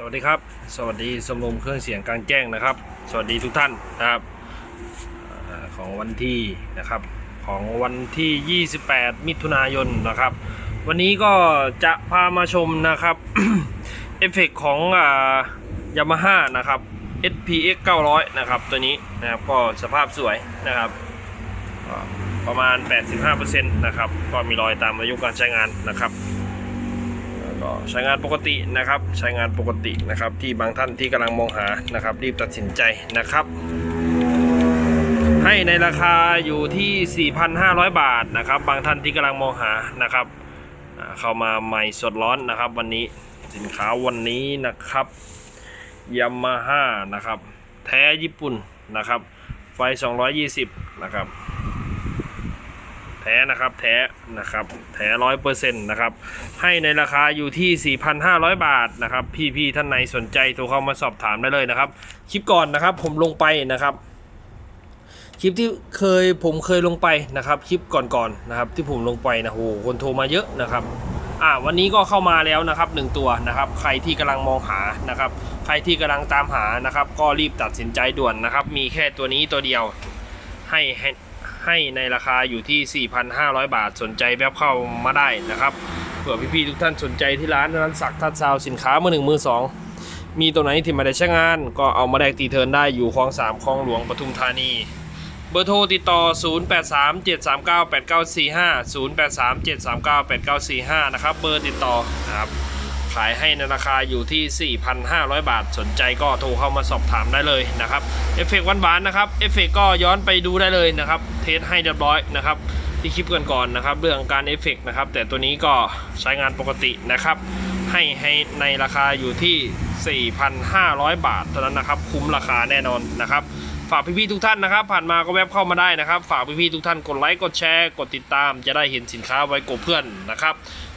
สวัสดีครับ สวัสดีสมรมเครื่องเสียงกลางแจ้งนะครับ สวัสดีทุกท่านนะครับอของวันที่นะครับของวันที่ 28 มิถุนายนนะครับ วันนี้ก็จะพามาชมนะครับเอฟเฟกต์ของยามาฮ่านะครับ SPX 900 นะครับ ตัวนี้นะครับก็สภาพสวยนะครับประมาณ 85%นะครับ ก็มีรอยตามอายุการใช้งานนะครับ ก็ใช้งานปกตินะครับ ใช้งานปกตินะครับ ที่บางท่านที่กำลังมองหานะครับ รีบตัดสินใจนะครับ ให้ในราคาอยู่ที่ 4,500 บาทนะครับ บางท่านที่กำลังมองหานะครับ เข้ามาใหม่สดร้อนนะครับ วันนี้สินค้าวันนี้นะครับยามาฮ่านะครับ แท้ญี่ปุ่นนะครับ ไฟ 220 นะครับ ท้นะครับแท้นะครับแท้ร้อยเปอร์เซ็นต์นะครับให้ในราคาอยู่ที่ 4,500 บาทนะครับพี่ๆท่านไหนสนใจโทรเข้ามาสอบถามได้เลยนะครับคลิปก่อนนะครับผมลงไปนะครับคลิปที่เคยผมเคยลงไปนะครับคลิปก่อนๆนะครับที่ผมลงไปนะโหคนโทรมาเยอะนะครับอ่าวันนี้ก็เข้ามาแล้วนะครับหนึ่งตัวนะครับใครที่กำลังมองหานะครับใครที่กำลังตามหานะครับก็รีบตัดสินใจด่วนนะครับมีแค่ตัวนี้ตัวเดียวให้ ให้ในราคาอยู่ที่ 4,500 บาท สนใจแวบเข้ามาได้นะครับ เผื่อพี่ๆทุกท่านสนใจที่ร้านร้านสักทัดซาวสินค้ามือหนึ่งมือสองมีตัวไหนที่ไมาได้ใช้งาน ก็เอามาแดกตีเทินได้อยู่คลองสามคลองหลวงปทุมธานีเบอร์โทรติดต่อ 0837398945 0837398945 นะครับ เบอร์ติดต่อนะครับายให้ในราคาอยู่ที่ 4,500 บาท สนใจก็โทรเข้ามาสอบถามได้เลยนะครับเอฟเฟกต์วานๆนะครับเอฟเฟกต์ก็ย้อนไปดูได้เลยนะครับ เทสให้เรียบร้อยนะครับที่คลิปก่อนๆนะครับ เรื่องการเอฟเฟกต์นะครับ แต่ตัวนี้ก็ใช้งานปกตินะครับ ให้ให้ในราคาอยู่ที่ 4,500 บาทเท่านั้นนะครับ คุ้มราคาแน่นอนนะครับ ฝากพี่ๆทุกท่านนะครับ ผ่านมาก็แวบเข้ามาได้นะครับ ฝากพี่ๆทุกท่านกดไลค์กดแชร์กดติดตาม จะได้เห็นสินค้าไว้กบเพื่อนนะครับ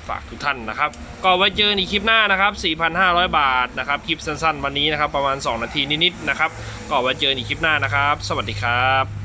ฝากทุกท่านนะครับ ก็ไว้เจอในคลิปหน้านะครับ 4,500 บาทนะครับคลิปสั้นๆ วันนี้นะครับ ประมาณ 2 นาทีนิดๆนะครับ ก็ไว้เจอในคลิปหน้านะครับ สวัสดีครับ